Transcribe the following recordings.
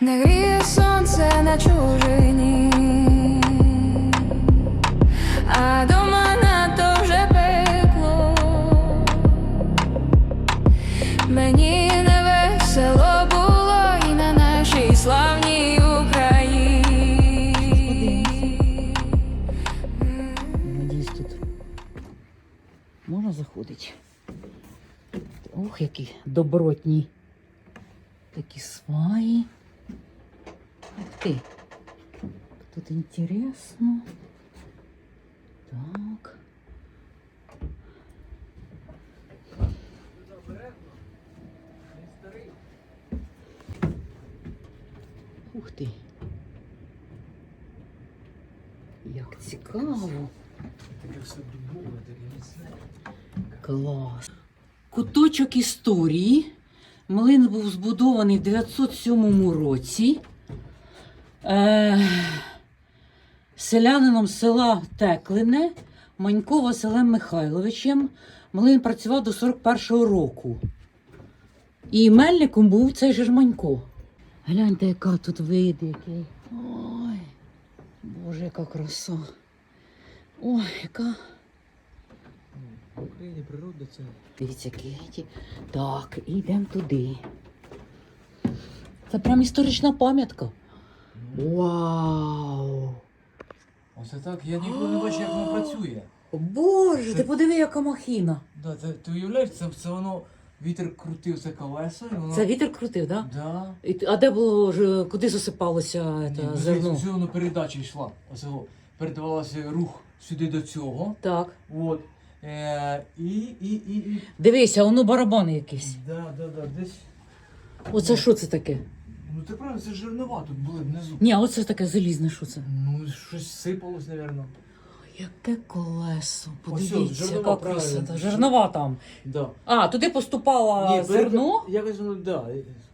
не гріє сонце на чужині, а дома надто вже пекло. Мені не весело було і на нашій славній Україні. Надіюсь, тут можна заходити. Ох, які добротні такі сваї. Ух ти. Тут інтересно. Так. Ух ти. Як цікаво. Клас. Куточок історії. Млин був збудований в 907 році. Е, селянином села Теклине Манько Василем Михайловичем. Млин працював до 41-го року. І мельником був цей же ж Манько. Гляньте, яка тут вид який. Ой, Боже, яка краса. Ой, яка. В Україні природа це. Дивіться, Кеті. Так, і йдемо туди. Це прям історична пам'ятка. Вау! Оце так, я ніколи не бачив, як воно працює. О, Боже, ти подиви, яка махіна. Да, це, ти уявляєш, це, це воно вітер крутив це колесо, і воно. Це вітер крутив, так? Да. Да? І- А де було ж, куди засипалося Ні, це, ну, зерно? Все воно передача йшла. Оце о, передавалося рух сюди до цього. Так. От. Е, і, і, і, і. Дивися, воно барабани якісь. Да, да, да, десь. Оце що це таке? Ну ти правильно, це жернова тут були внизу. Ні, а оце таке залізне, що це? Ну, щось сипалось, напевно. Яке колесо, Ось, подивіться, жернова, яка красота. правильно. Жернова там. Да. А, туди поступало Ні, зерно. Якось воно, да.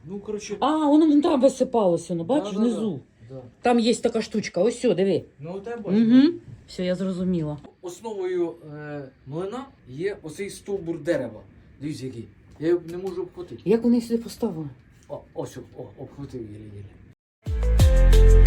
Ну, коротше. А, воно вон там висипалося, ну бачиш, Да, да, внизу. Да. Там є така штучка, ось сюди, диви. Ну, тебе бачиш. Угу. Все, я зрозуміла. Основою е, млина є оцей стовбур дерева. Дивіться який. Я його не можу обхватити. Як вони сюди поставили? おおおおおホテル入れ入れ